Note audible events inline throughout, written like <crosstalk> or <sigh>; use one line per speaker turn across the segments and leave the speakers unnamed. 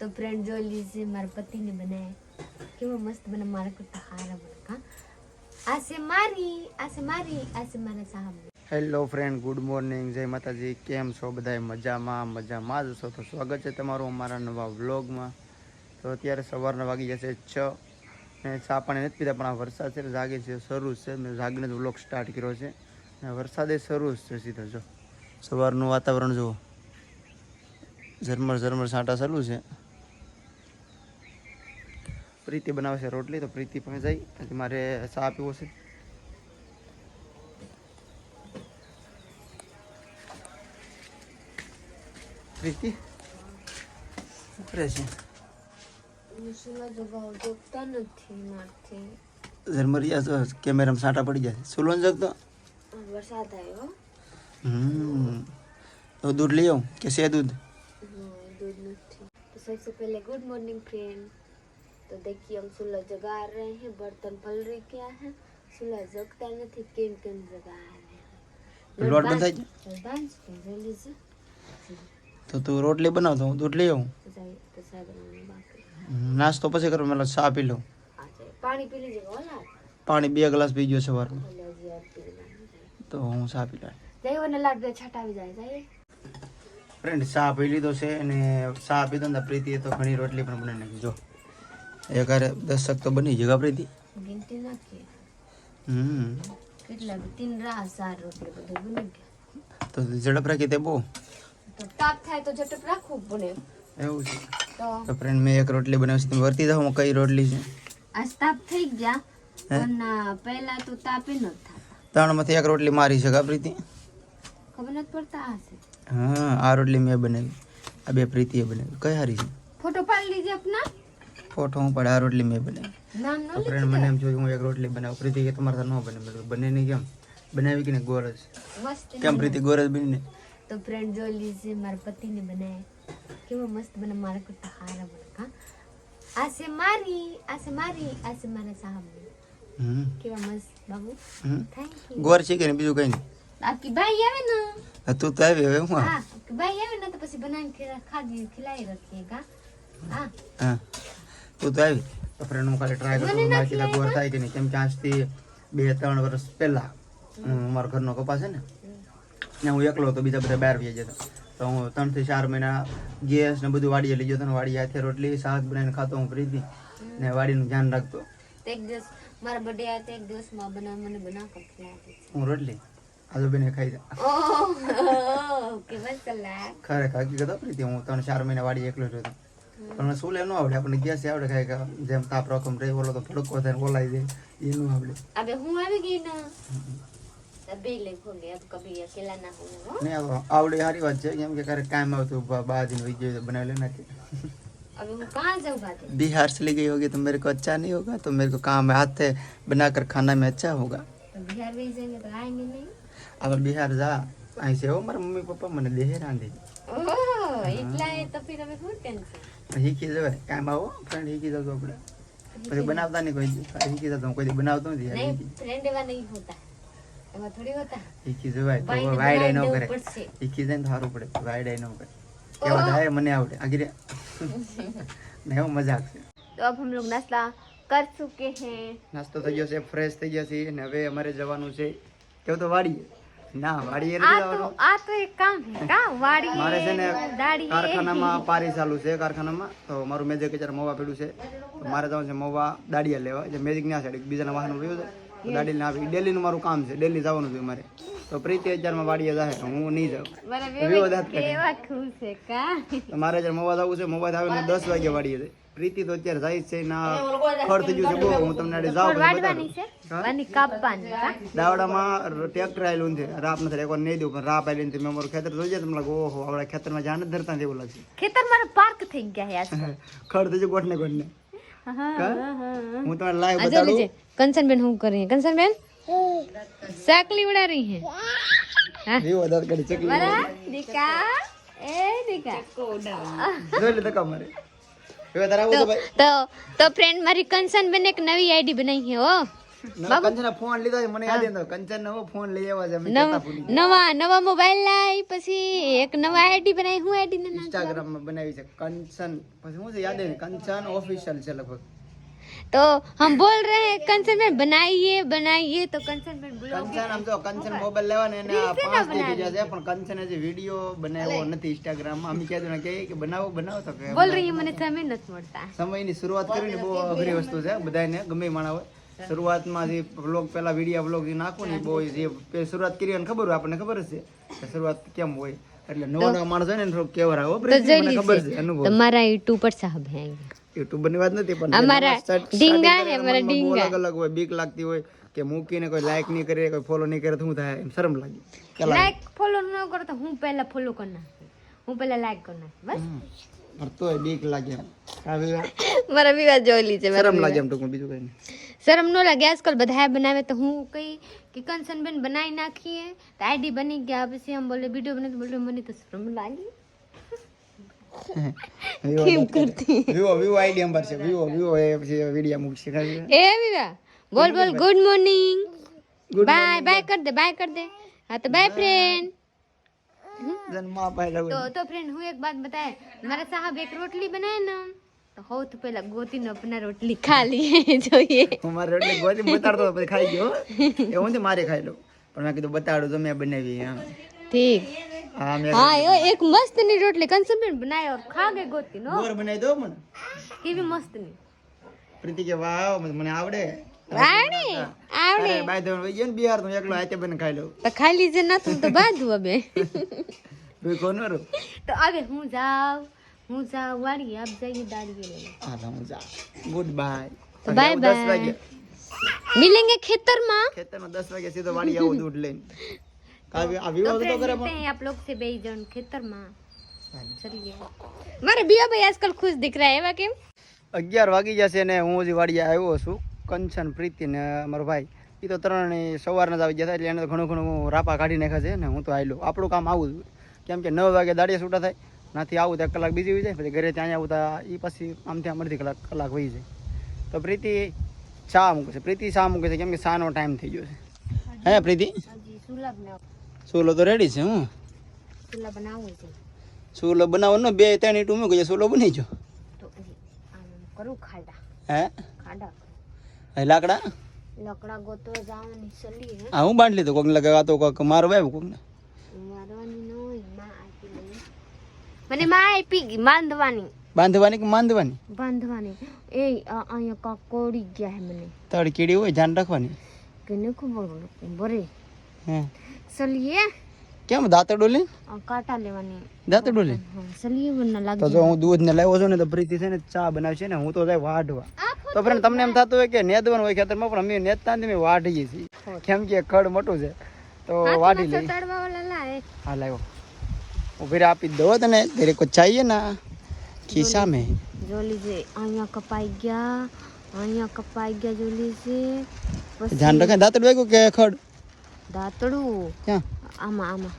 તો ફ્રેન્ડ જોઈ લીજે મારા પતિને બનાવ્યા કેવો મસ્ત બને, મારા કરતા હારા બને. કા આ છે મારી આ છે મારી આ છે મારા સાહેબ
હેલો ફ્રેન્ડ ગુડ મોર્નિંગ જય માતાજી. કેમ છો બધા મજામાં મજામાં જ છો? તો સ્વાગત છે તમારું અમારા નવા વ્લોગમાં. તો અત્યારે સવારના વાગી જશે છ ને ચા પાણી નથી પીતા પણ આ વરસાદ છે જાગે છે, શરૂ છે. મેં જાગીને જ વ્લોગ સ્ટાર્ટ કર્યો છે. ને વરસાદે શરૂ જ છે સીધો, જો. સવારનું વાતાવરણ જુઓ. ઝરમર ઝરમર છાંટા ચાલુ છે. પ્રીતિ બનાવે છે રોટલી તો પ્રીતિ પણ જઈ આજે મારે ચા પીવો છે. પ્રીતિ? કરે છે? કેમેરામાં સાંટા પડી જાય સુલોન જગતો?
વરસાદ
હમ. તો દૂધ લઈ આવું કે સે દૂધ?
દૂધ નથી. સૌથી પહેલે ગુડ મોર્નિંગ ફ્રેન્ડ फ्रेंड तो देखिए हम सुलह जगा रहे हैं बर्तन पलट क्या है सुलह जगता नहीं केम केम जगा रहे हैं
લોટ બંધ થાય છે
बांध के जल्दी से
તો તું રોટલી બનાવ તો હું દૂધ લઈ આવું
तो जाइए तो शायद बनाने बाकी
હમ, નાસ્તો પછી કરું મેં ચા પી લઉં
आ जाए पानी पी लीजिएगा वाला
પાણી બે ગ્લાસ પી ગયો સવારમાં
बोले जी आप पी लेना
તો હું ચા પી લઉં
जाइए वरना लाट पे छटा भी जाए जाइए
ફ્રેન્ડ ચા પી લીધો છે અને ચા પીધો ને પ્રીતિએ તો ઘણી રોટલી પણ બનાવી નાખી જો એકારે દસ શક તો બની જગા પ્રીતિ
ગિનતી નાખી
હમ.
કેટલા તીન રા સાર રોટલી બધું બની ગયા.
તો ઝડપ રાખી તે બહુ.
તાપ થાય તો ઝડપ રાખવું પડે.
એવું છે.
તો
ફ્રેન્ડ મેં એક રોટલી બનાવી તમે વર્તી જાવ કઈ રોટલી છે?
આજ તાપ થઈ ગયા પણ પહેલા તો તાપે ન થા
ત્રણમાંથી એક રોટલી મારી છે પ્રીતિ
ખબર નથી પડતા આ છે.
હા આ રોટલી મેં બનાવી. આ બે પ્રીતિએ બનાવી. કઈ હારી છે?
ફોટો પાડી લીધી આપના?
ફોટો હું પડે આ રોટલી મેં બનાવી. ફ્રેન્ડ મને એમ જોયું હું એક રોટલી બનાવું. પ્રીતિ કે તમારે ન બને. મેં બને નહીં કેમ બનાવી કે ને ગોરજ કેમ પ્રીતિ ગોરજ બની ને?
તો ફ્રેન્ડ જો લીજે મારા પતિને બનાવે. કેવો મસ્ત બને. મારા કરતા હારા બને. કા આ છે મારી આ છે મારી આ છે મારા સાહેબ
હમ.
કેવા મસ્ત બાબુ. થેન્ક યુ
ગોર છે કે ને બીજું કઈ નહીં?
આપકી ભાઈ આવે ને.
હા, તું તો આવી હવે હું
હા ભાઈ આવે ને તો પછી બનાવીને ખીલા ખાધી ખીલાઈ કા? હા.
હા. તું તો આવી તો ફ્રેન્ડ હું ખાલી ટ્રાય કરું મારી કીધા ગોર થાય કે નહીં? કેમ કે આજથી બે ત્રણ વર્ષ પહેલાં હું મારા ઘરનો કપા છે ને ને હું એકલો હતો બીજા બધા બહાર વ્યાજ જતા તો હું ત્રણથી ચાર મહિના ગેસ ને બધું વાડીએ લઈ જતો ને વાડીએ હાથે રોટલી શાક બનાવીને ખાતો હું ફ્રીથી. ને વાડીનું ધ્યાન રાખતો.
એક દિવસ મારા બર્થડે તો એક દિવસમાં બના મને બના કપડા
હું રોટલી આજો બેને ખાઈ જા.
ઓહ કે મસ્ત કલાક
ખરેખર હકીકત હો પ્રીતિ હું ત્રણ ચાર મહિના વાડી એકલો જ હતો. પણ શું લેવું આવડે આપણને ગેસ આવડે કાંઈ જેમ તાપ રકમ રે ઓલો તો ફડકો થાય ઓલાઈ જાય એ ન આવડે
અબે હું આવી ગઈ ના
આવડે સારી વાત છે કેમ કે ક્યારેક કામ આવતું
બાર दिन बना
बिहार से ले गई होगी तो मेरे को अच्छा नहीं होगा तो मेरे को काम हाथ बना बनाकर खाना में अच्छा होगा
बिहार भी जाएँगे तो आएँगे नहीं
अब बिहार जा ऐसे हो मेरे मम्मी पापा मैंने देहरान
दी इतना है तो फिर हमें बहुत टेंशन
શીખી જવાય. કાંઈ બહુ ફ્રેન્ડ શીખી જતો આપણે. પછી બનાવતા નહીં કોઈ શીખી જતો કોઈ બનાવતો નથી.
ફ્રેન્ડ એવા
નહીં હોતા. થોડી હોતા. સારું પડે. વાયડાય ન કરે. મને આવડે. આગળ
મજા
નાસ્તો થઈ ગયો છે ફ્રેશ થઈ ગયા છે અને હવે અમારે જવાનું છે. કેવું તો વાડીએ? ના વાડીએ
આ તો
જવાનું.
આ તો એક કામ है કા? વાડી
મારે છે ને કારખાનામાં પારી ચાલુ છે કારખાનામાં. તો મારું મેજિક અત્યારે મોવા પડ્યું છે. મારે જવાનું છે મોવા દાડિયા લેવા એટલે મેજિક ના સાઈડ બીજાના વાહન પડ્યું છે. દાડી ના આવી. ડેલીનું મારું કામ છે. ડેલી જવાનું છે મારે. તો પ્રીતિ અત્યારમાં વાડીએ જાય હું નહીં જાઉં.
મારા
વિવો દાંત કાઢે.
કેવા ખુશ છે કા?
તો મારે જ્યારે મવા જવું છે મવા આવીને દસ વાગે વાડીએ જાય પ્રીતિ તો અત્યારે જાય છે ના ખડ થઈ ગયું છે બહુ. હું તમને આડે જાઉં દાવડામાં ટ્રેક્ટર આવેલું છે. રાપ નથી એકવાર નહીં દઉં પણ રાપ આવેલી મેં મારું ખેતર જોઈ જાય તમને લાગે ઓહો આપણા ખેતરમાં જાણ જ ધરતા એવું લાગશે
ખેતર મારો પાર્ક થઈ ગયા <laughs>
ખડ થઈ ગયું ગોઠને ગોઠને? હું તમને લાઈવ
જો
બતાડું?
લીજે કંચન બેન હું કરી કંચન બેન સાકલી ઉડા રહી હે. હા.
એ વધાર કરી ચકલી
બરા દીકા. એ દીકા.
જોઈ લે ધક્કા મારે. હવે તારે આવું છે ભાઈ.
તો તો ફ્રેન્ડ મારી કંચન બેન એક નવી આઈડી બનાવી હે ઓ
કંચન ફોન લીધો છે મને યાદ નથી કંચન નવો ફોન લઈ આવ્યા છે અમે કહેતા ભૂલી ગયા.
નવા નવા મોબાઈલ લાવી પછી એક નવા આઈડી બનાવી હું આઈડી ને નામ
ઇન્સ્ટાગ્રામ માં બનાવી છે કંચન પછી શું છે યાદ નહીં કંચન ઓફિશિયલ છે લગભગ
तो हम बोल रहे हैं कंचन में बनाइए बनाइए तो कंचन में ब्लॉग
કંચન આમ તો કંચન મોબાઈલ લેવા ને એને આ પાંચ થઈ ગયા છે પણ કંચન હજી વિડીયો બનાવ્યો નથી ઇન્સ્ટાગ્રામ માં અમે કહેતું ને કહીએ કે બનાવો બનાવો તો કે
बोल रही है मैंने समय નથી મળતા
સમયની શરૂઆત કરીને બહુ અઘરી વસ્તુ છે બધાને ગમે માણા હોય શરૂઆતમાં જે પહેલા વિડીયા બ્લોગ જે નાખો ને બહુ જે શરૂઆત કરી અને ખબર હોય આપણને ખબર જ છે કે શરૂઆત કેમ હોય. એટલે નવા નવા માણસ હોય ને થોડુંક કેવર આવે હો, ખબર છે. અનુભવ
તમારા યુટ્યુબ પર સાહેબ હે
યુટ્યુબની વાત નથી પણ
અમારા ડીંગા હે, અમારા ડીંગા.
અલગ અલગ હોય બીક લાગતી હોય કે મૂકીને કોઈ લાઈક નહીં કરે કોઈ ફોલો નહીં કરે તો શું થાય? એમ શરમ લાગે.
લાઈક ફોલો ન કરો તો હું પહેલા ફોલો કરી નાખું. હું પહેલા લાઈક કરી નાખું બસ.
હમ. પણ બીક લાગે. એમ
મારા વિવાહ જોઈ છે
શરમ લાગે એમ ટૂંકમાં બીજું કઈ નહીં.
શરમ ન લાગે આજકાલ બધા આ બનાવે તો હું કઈ કે કંચનબેન બનાવી નાખીએ તો આઈડી બની ગયા પછી આમ બોલે વિડીયો બને તો બોલે મને તો શરમ લાગી કેમ કરતી
વિવો વિવો આઈડી નંબર છે વિવો વિવો એ પછી વિડિયો મૂકશે ખાલી
એ વિવા બોલ બોલ ગુડ મોર્નિંગ બાય બાય કર દે બાય કર દે હા તો બાય ફ્રેન્ડ तो तो फ्रेंड हूँ एक बात बताए हमारा साहब एक रोटली बनाए ना તો સૌથી પહેલા ગોતી નપના રોટલી ખાલી જોઈએ.
મારે રોટલી ગોતી બતાડતો પછી ખાઈ ગયો એવું નથી મારે ખાઈ લઉં. પણ મેં કીધું બતાડું તો મેં બનાવી એમ.
ઠીક.
હા
એક મસ્તની રોટલી કંસમબેન બનાવી ઓર ખા ગઈ ગોતી નો?
મોર બનાવી દો મને?
કેવી મસ્તની
પ્રીતિ કે વાહ મને આવડે.
આવડે. આવડે
બાય દો ને બિહારનું એકલો આતે બને ખાઈ લઉં.
તો ખાલી જે ના તો બાધું હવે તો હવે હું જાઉં? હું જા વાળી આપ જઈએ દાડીએ
લઈ હાલો હું જા. ગુડ બાય બાય
બાય મિલેંગે ખેતરમાં
ખેતરમાં 10 વાગે સીધો વાડી આવું દૂધ લઈને. કાવી આ વિવાહ તો કરે
પણ? આપ લોગ સે બે જણ ખેતરમાં ચલીએ. મારે બીયા ભાઈ આજકાલ ખુશ દિખ રહા એવા કેમ?
11 વાગી જશે ને હું હજી વાડી આવ્યો છું. કંચન પ્રીતિ ને અમારો ભાઈ. એ તો ત્રણ સવારના જ આવી ગયા એટલે એને તો ઘણું ઘણું રાપા કાઢી નાખ્યા છે ને હું તો આવેલો આપણું કામ આવું કેમ કે નવ વાગે દાડિયા છૂટા થાય. નાથી આવું તો એક કલાક બીજી હોય જાય પછી ઘરે ત્યાં આવું તો એ પછી આમ અડધી કલાક કલાક વહી જાય. તો પ્રીતિ ચા મૂકે છે? પ્રીતિ ચા મૂકે છે? કેમ કે ચાનો ટાઈમ થઈ ગયો છે. હે પ્રીતિ?
સુલો
તો રેડી છે હું?
સુલો
બનાવવાનો બે ત્રણ ઈટું મૂકી સોલો બની
જો
હે?
ખાડા.
લાકડા?
ગોતો જવાની સલી હે.
હા હું બાંધી લીધો કોકને લગાવતો તો કોક મારો વાવ્યું કોકને.
મારવાની ન હોયમાં આપી લઈ મને માં આપી બાંધવાની.
બાંધવાની કે માંધવાની?
બાંધવાની. એ અહીંયા કાકોડી ગયા હે મને.
તડકીડી હોય ધ્યાન રાખવાની.
કેને ખબર બરે
હે.
સલીએ?
કેમ દાંતડો લે
કાંટા લેવાની.
દાંતડો લે
સલીએ બના
તો
લાગી
જો હું દૂધ ને લાવ્યો છું ને તો પ્રીતિ છે ને ચા બનાવશે ને હું તો જાય વાઢવા. તો ફ્રેન્ડ તમને એમ થતું હોય કે નેદવાનું હોય ખેતરમાં પણ અમે નેતતા નથી અમે વાઢીએ છીએ. કેમ કે ખડ મોટું છે. તો વાઢી લઈ
ચડવા
હા લાવ્યો. ઊભી રહે આપી દો તને. તેરે કો ચાહીએ ના. ખિસ્સા મેં
જો લીજે અહીંયા કપાઈ ગયા અહીંયા કપાઈ ગયા જો. લીજે પછી
ધ્યાન રાખે દાંતડું વાગ્યું કે ખડ?
દાંતડું?
आमा
આમાં આમાં.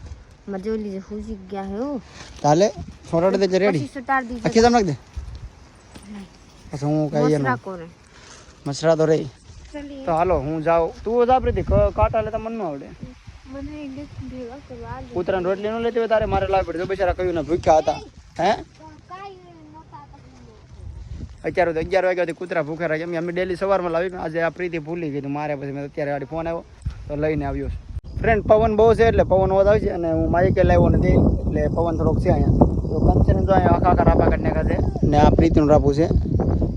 માં જો गया है ગયા હે छोड़
તાલે સોટાડી દેજે રેડી
પછી સુટાર દીજે
આખી જમ નાખ દે. પછી હું કહીએ
મસરા કોરે.
મસરા તો રહી.
ચલી
તો હાલો હું જાઉં. તું જા પ્રીતિ ક- કાંટા કૂતરાની રોટલી ન લેતી હોય તારે, મારે લાવવી પડે. બિચારા કયું ને ભૂખ્યા હતા. હે? અત્યારે તો અગિયાર વાગ્યાથી કૂતરા ભૂખ્યા રાખે અમે ડેલી સવારમાં લાવી આજે આ પ્રીતિ ભૂલી ગઈ મારે પછી મેં અત્યારે આડી ફોન આવ્યો. તો લઈને આવ્યો ફ્રેન્ડ પવન બહુ છે એટલે પવન વધારે છે અને હું માઇકે લાવ્યો નથી, એટલે પવન થોડોક છે અહીંયા. તો કંચન જો અહીંયા આખા આખા રાપા કાઢી ખાતે ને આ પ્રીતિનું રાપું છે.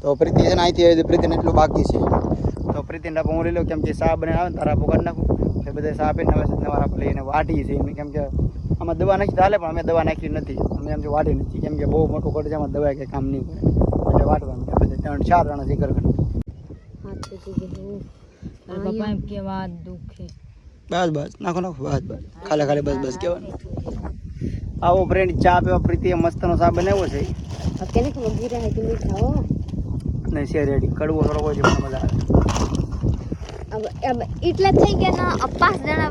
તો પ્રીતિ છે ને અહીંથી પ્રીતિને એટલું બાકી છે. તો પ્રીતિને રાપું હું લઈ લઉં. કેમ કે સાહેબ બને આવે ને તારા રાપું કાઢી નાખું. બધા સાપે નવા નવા આપણે લઈને વાટીએ છીએ. એમ કેમ કે આમાં દવા નાખી ચાલે પણ અમે દવા નાખી નથી. અમે એમ જો વાટી નથી. કેમ કે બહુ મોટું ખર્ચામાં દવા કંઈ કામ નહીં કરે એટલે વાટવાનું બધા ત્રણ ચાર જણા
જે કરવાનું કેવા
બસ બસ. નાખો નાખો. બસ બસ. ખાલે ખાલી બસ બસ કહેવાનું. આવો ફ્રેન્ડ ચા પીવા પ્રીતિએ મસ્તનો ચા બનાવ્યો છે. ને શેર રેડી કડવો થોડો છે મજા આવે.
એટલે થઈ કે ના પાંચ જણા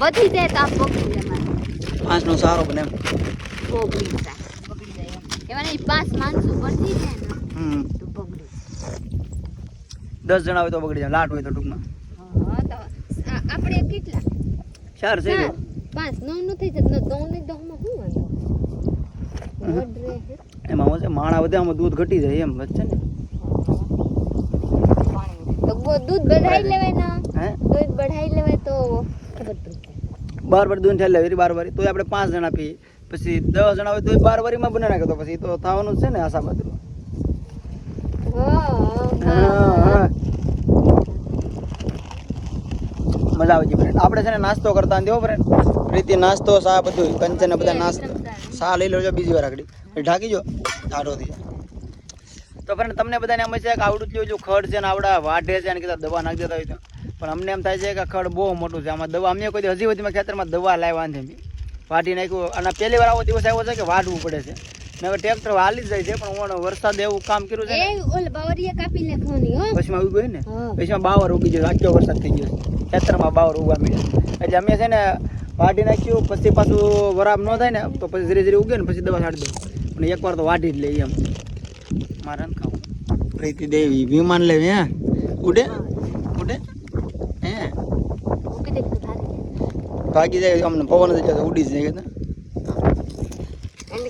વધી જાય તો આ પકડી લેવાનું
પાંચનો સારો બને એમ.
પકડી જાય પકડી જાય એવા નહીં પાંચ માણસો વધી જાય ને
દસ જણા હોય તો બગડી જાય લાટ હોય તો ટૂંકમાં.
આપણે કેટલા?
ચાર છે
પાંચ નવનું થઈ જતું ત્રણ ને દહમાં શું વાંધો?
એમાં માણા વધે આમાં દૂધ ઘટી જાય એમ વચ્ચે ને.
વો દૂધ બઢાઈ લેવાય ના.
હે?
દૂધ બઢાઈ લેવાય તો.
બાર વાર દૂધ ઠેલે વેરી બાર વારી તો આપણે પાંચ જણા પી પછી દસ જણા હોય તો બાર વારીમાં બને નાખે તો પછી તો થવાનું છે ને આશા બધું. મજા આવે છે ફ્રેન્ડ આપણે છે ને નાસ્તો કરતા દેવો ફ્રેન્ડ પ્રીતિ નાસ્તો સા બધું કંચન બધા નાસ્તો. સા લઈ લેજો બીજી વાર આગળ. ઢાંકી જો. ટાઢો થઈ જાય. તો ફ્રેન્ડ તમને બધાને એમ છે કે આવડું જ જો ખડ છે ને આવડા વાઢે છે ને કીધા દવા નાખી દેતા હોય તો. પણ અમને એમ થાય છે કે ખડ બહુ મોટું છે. આમાં દવા અમને કોઈ હજી સુધીમાં ખેતરમાં દવા લાવ્યા નથી વાઢી નાખ્યું. અને પહેલી વાર આવો દિવસ આવ્યો છે કે વાઢવું પડે છે. ને હવે ટ્રેક્ટર હાલી જાય છે પણ ઓણ વરસાદ એવું કામ કર્યું છે પછી
એ ઓલ બાવરિયા કાપી નાખવાની હો.
પછીમાં ઉગી ગયું ને? પછી બાવર ઉગી ગયો આખો વરસાદ થઈ ગયો ખેતરમાં બાવર ઉગવા મળે એટલે અમે છે ને વાઢી નાખ્યું પછી પાછું વરાબ ન થાય ને તો પછી ધીરે ધીરે ઉગે ને પછી દવા છાડી દઉં. અને એકવાર તો વાઢી જ લઈએ એમ. મારે ખાવું. પ્રીતિ દેવી વિમાન લેવી હે? ઉડે? ઉડે? હે?
મૂકી દે તો
ભાગી જાય અમને પવન જ જાય તો ઉડી જાય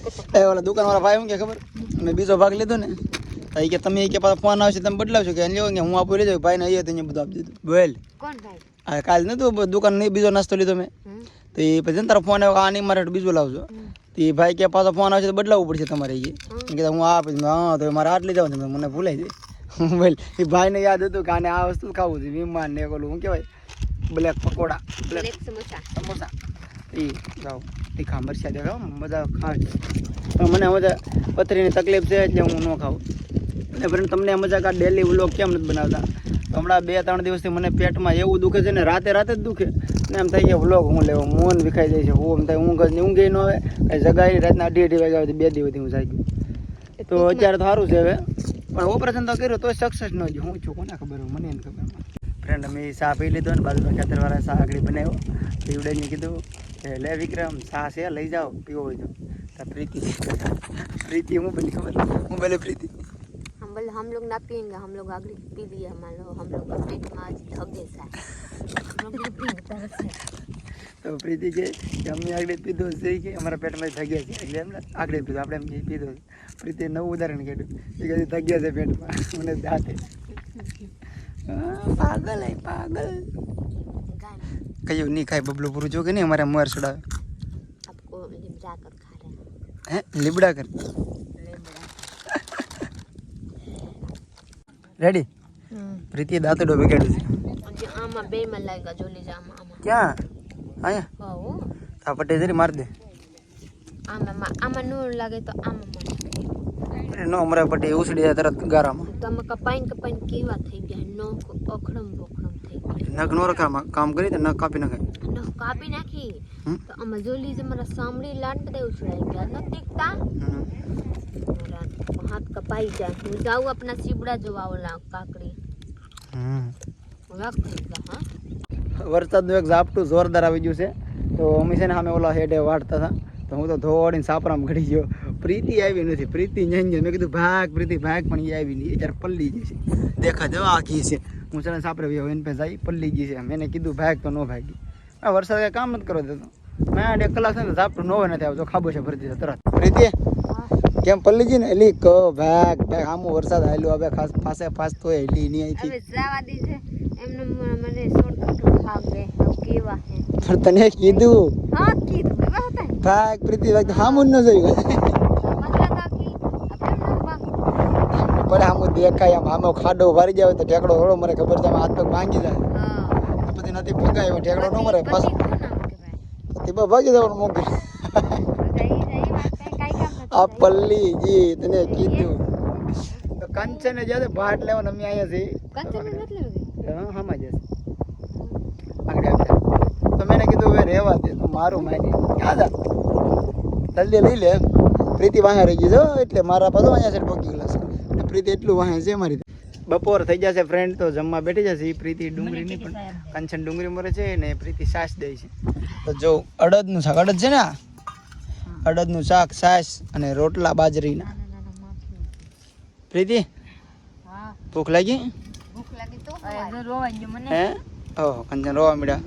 કરતા
એ ઓલા દુકાનવાળા ભાઈ હું કે ખબર? મેં બીજો ભાગ લીધો ને એ કે તમે ઈ કે પાછો ફોન આવશે તમે બદલાવશો કે લેવો કે હું આપું લઈ જાઉં ભાઈને અહીંયા ત્યાં બધું આપી દીધું. બોલ.
કોણ ભાઈ?
હા કાલ નતું દુકાન નહીં બીજો નાસ્તો લીધો મેં. તો એ પછી ને તારો ફોન આવ્યો આની મારે બીજો લાવજો. તો એ ભાઈ કે પાછો ફોન આવશે તો બદલાવવું પડશે તમારે એ. કે હું આ પછી હા તો મારે આટલી જાઉં ને મને ભૂલાઈ જાય. બોલ એ ભાઈને યાદ હતું કે આને આ વસ્તુ ખાવું છે વિમાન ને ઓલું શું કહેવાય? Black pakoda black
samosa. Samosa.
એ જાઓ તીખા મરચા દેખાવ મજા ખાવા પણ મને મજા પથરીની તકલીફ છે એટલે હું ન ખાઉં. એટલે ફ્રેન્ડ તમને મજા કા ડેલી વ્લોગ કેમ નથી બનાવતા? હમણાં બે ત્રણ દિવસથી મને પેટમાં એવું દુખે છે ને રાતે રાતે જ દુખે. ને એમ થઈ ગયા વ્લોગ હું લેવો મોન વિખાઈ જાય છે હું એમ થાય ઊંઘ જ ઊંઘે ન આવે. કાંઈ જગાઈ રાતના અઢી અઢી વાગ્યા સુધી બે દિવસથી હું જાગ્યું. તો અત્યારે તો સારું છે હવે. પણ ઓપરેશન તો કર્યું તો સક્સેસ ન જ હું છું કોને ખબર હોય? મને એમ ખબર ફ્રેન્ડ અમે ચા પી લીધો ને બાજુમાં ખેતરવાળા ચા આગળ બનાવ્યો. પીવડાઈને કીધું કે લે વિક્રમ ચા છે લઈ જાઓ. પીવો હોય તો પ્રીતિ પ્રીતિ હું બોલી ખબર હું બોલે પ્રીતિ.
हम बोले हम लोग ना पियेंगे हम लोग अगली पी लिया मान लो हम लोग का पेट में आज धगे सा हम लोग नहीं पिएंगे तरह से
તો પ્રીતિ કે કે અમે આગળ પીધો છે કે અમારા પેટમાં થગ્યા છે એટલે એમ આગળ પીધો આપણે એમ કે પીધો છે. પ્રીતિ નવું ઉદાહરણ કાઢ્યું એ કહે થગ્યા છે પેટમાં <laughs> મને દાંતે હા, પાગલ હે પાગલ
गाना
કયું નહીં ખાય બબલું પૂરું જો કે નહીં અમારે મર ચડાવે
आपको लिमजा कर खा रहे हैं
હે લીબડા કર રેડી પ્રીતિ દાંતડો બગાડ્યું છે
આમાં બે માં લાગ્યા જોલી જા આમાં
ક્યાં આયા
હો
તા પટે જરી માર દે
આમાં આમાં નો લાગે તો
આમાં નો મરે પટે ઉસડી જાય તરત ગારામાં
તો આમાં કપાઈને કપાઈને કેવા થઈ ગયા નો ઓખડમ બોખડમ થઈ ગયા
નખ નો રખામાં કામ કરી તો નખ કાપી નાખાય
નખ કાપી નાખી તો આમાં જોલી જે મારા સાંભળી લાટ દે ઉછળાઈ ગયા ન દેખતા હાથ કપાઈ જાય. હું જાઉં આપણા સીબડા જોવા ઓલા કાકડી.
વરસાદનું એક ઝાપટું જોરદાર આવી ગયું છે. તો અમે છે ને અમે ઓલા હેડે વાળતા હતા. તો હું તો ધોવાડીને સાપરામ ઘડી ગયો. પ્રીતિ આવી નથી. પ્રીતિ જઈને મેં કીધું ભાગ પ્રીતિ ભાગ. પણ એ આવી નહીં. અત્યારે પલ્લી ગઈ છે. દેખા જવા આખી છે. હું છે ને સાપરે વ્યવ એને પાસે આવી પલ્લી ગઈ છે. મેને કીધું ભાગ તો ન ભાગી. આ વરસાદ કાંઈ કામ જ કરો દેતો મેં એક કલાક છે ને ઝાપટું ન હોય નથી આવતો. ખાબો છે ભરતી તરત. પ્રીતિ? કેમ પલ્લીજી ને? એલી ક ભાગ ભાગ. આમો વરસાદ આયલો હવે ખાસ પાસે ફાસ તો એલી નહીં અહીંથી
હવે જવા દીજે. એમને મને શોર્ટકટ ભાગ દે. કેવા હે
પણ તને કીધું.
હા કીધું. કેવા હતા
ભાગ પ્રીતિ ભાગ. હામું ન જોયું. પણ આમ દેખાય આમ. આમો ખાડો ભરી જાય તો ઠેકડો થોડો મરે. ખબર છે હાથ પગ ભાંગી જાય.
હા.
પછી નથી ભગાય ઠેકડો ન મરે. પછી ભાગી? જવાનું મોકલી
જઈ- જઈ વાત કાંઈ- કાંઈ કામ નથી.
આ પલ્લી જી તને કીધું. તો કંચને જ્યારે ભાટ લેવાનું અમે અહીંયા છીએ.
કંચન
હામાં જશે. આગળ તો મેં કીધું હવે રહેવા દે તો મારું માની. દાદા જા. જલ્દી લઈ લે પ્રીતિ વાહે રહી ગઈ છો એટલે મારા પાછું અહીંયા છે પગી ગયેલા છે. પ્રીતિ એટલું વાહે છે મારી બપોર થઈ જશે ફ્રેન્ડ તો જમવા બેઠી જશે. એ પ્રીતિ ડુંગળીની પણ કંચન ડુંગળી મરે છે ને પ્રીતિ સાસ દે છે. તો જો અડદનું શાક અડદ છે ને? અડદનું શાક છાશ અને રોટલા બાજરીના. પ્રીતિ? ભૂખ લાગી?
ભૂખ લાગી તો રોવાઈ ગયો મને.
હે? ઓહ કંચન રોવા મળ્યા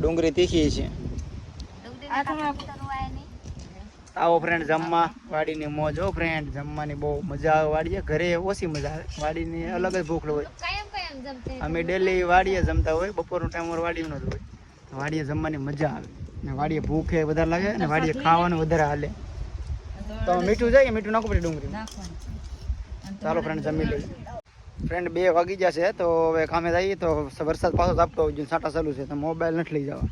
ડુંગળી તીખી છે. આવો ફ્રેન્ડ જમવા વાડીની મોજ. હો ફ્રેન્ડ જમવાની બહુ મજા આવે. વાડીએ ઘરે ઓછી મજા આવે. વાડીની અલગ જ ભૂખ હોય.
કાયમ કાયમ જમતે
અમે ડેલી વાડીએ જમતા હોય બપોરનો ટાઈમ વાડીનો જ હોય. વાડીએ જમવાની મજા આવે. ને વાડીએ ભૂખે વધારે લાગે ને વાડીએ ખાવાનું વધારે હાલે. તો મીઠું જાય મીઠું નાખવું પડે ડુંગળી ચાલો ફ્રેન્ડ જમી લઈએ. ફ્રેન્ડ બે વાગી જશે તો હવે કામે જઈએ તો વરસાદ પાછો આપતો હોય સાટા ચાલુ છે તો મોબાઈલ નથી લઈ જવા.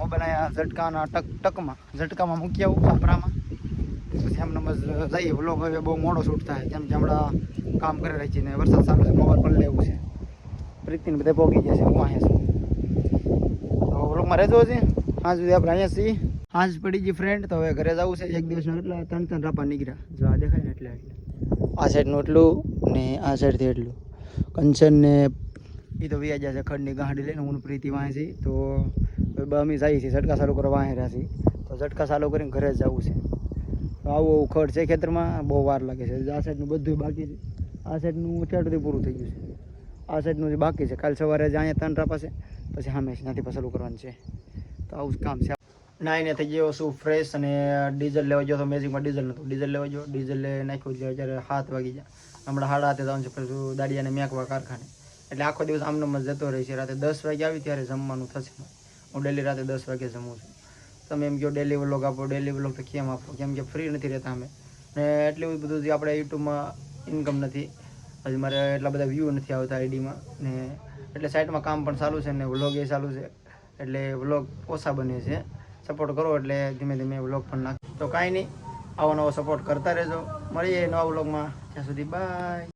મોબાઈલ અહીંયા ઝટકાના ટક ટકમાં ઝટકામાં મૂકી આવું છાપરામાં પછી નમજ જઈએ વ્લોગ હવે બહુ મોડો શૂટ થાય જેમ કે હમણાં કામ કરી રહી છે ને વરસાદ ચાલુ છે મોબાઈલ પણ લેવું છે. પ્રીતિને બધા પોગી જશે હું અહીંયા છું. તો વ્લોગમાં રહેજો છે હાજ સુધી આપણે અહીંયા છીએ. આજ પડી ગઈ ફ્રેન્ડ તો હવે ઘરે જવું છે. એક દિવસના એટલા ત્રણ ત્રણ રાપા નીકળ્યા. જો આ દેખાય ને એટલે. આ સાઈડનું એટલું ને આ સાઈડથી એટલું. કંચન ને એ તો વ્યાજ છે ખડની ગાંડી લઈને હું પ્રીતિ વાંચી છે તો બમી જઈએ છીએ ઝટકા ચાલુ કરવા વાંચ્યા રહ્યા છીએ. તો ઝટકા ચાલુ કરીને ઘરે જવું છે. તો આવું આવું ખડ છે ખેતરમાં બહુ વાર લાગે છે. આ સાઈડનું બધું બાકી છે. આ સાઈડનું અત્યાર સુધી પૂરું થઈ ગયું છે. આ સાઈડનું જે બાકી છે કાલ સવારે જ અહીંયા ત્રણ રાપા છે પછી સામે ત્યાંથી પસારું કરવાનું છે. તો આવું જ કામ છે. નાઈને થઈ ગયો શું ફ્રેશ અને ડીઝલ લેવા ગયો તો મેજિકમાં ડીઝલ નહોતું ડીઝલ લેવા ગયો ડીઝલ લે નાખ્યું છે અત્યારે હાથ વાગી ગયા. હમણાં હાડા હાથે જવાનું છે, પછી દાડિયાને મેકવા કારખાને. એટલે આખો દિવસ આમનો જ જતો રહે છે. રાતે દસ વાગે આવી ત્યારે જમવાનું થશે. હું ડેલી રાતે દસ વાગે જમું છું. તમે એમ કહો ડેલી વ્લોગ આપો ડેલી વ્લોગ તો કેમ આપો? કેમ કે ફ્રી નથી રહેતા અમે. ને એટલું બધું જે આપણે યુટ્યુબમાં ઇન્કમ નથી. હજી મારે એટલા બધા વ્યૂ નથી આવતા આઈડીમાં ને એટલે સાઈડમાં કામ પણ ચાલુ છે ને વ્લોગ એ ચાલુ છે. એટલે વ્લોગ ઓછા બને છે. સપોર્ટ કરો એટલે ધીમે ધીમે વ્લોગ પણ નાખ તો કાંઈ નહીં, આવો નવો સપોર્ટ કરતા રહેજો. મળીએ નવા વ્લોગમાં ત્યાં સુધી બાય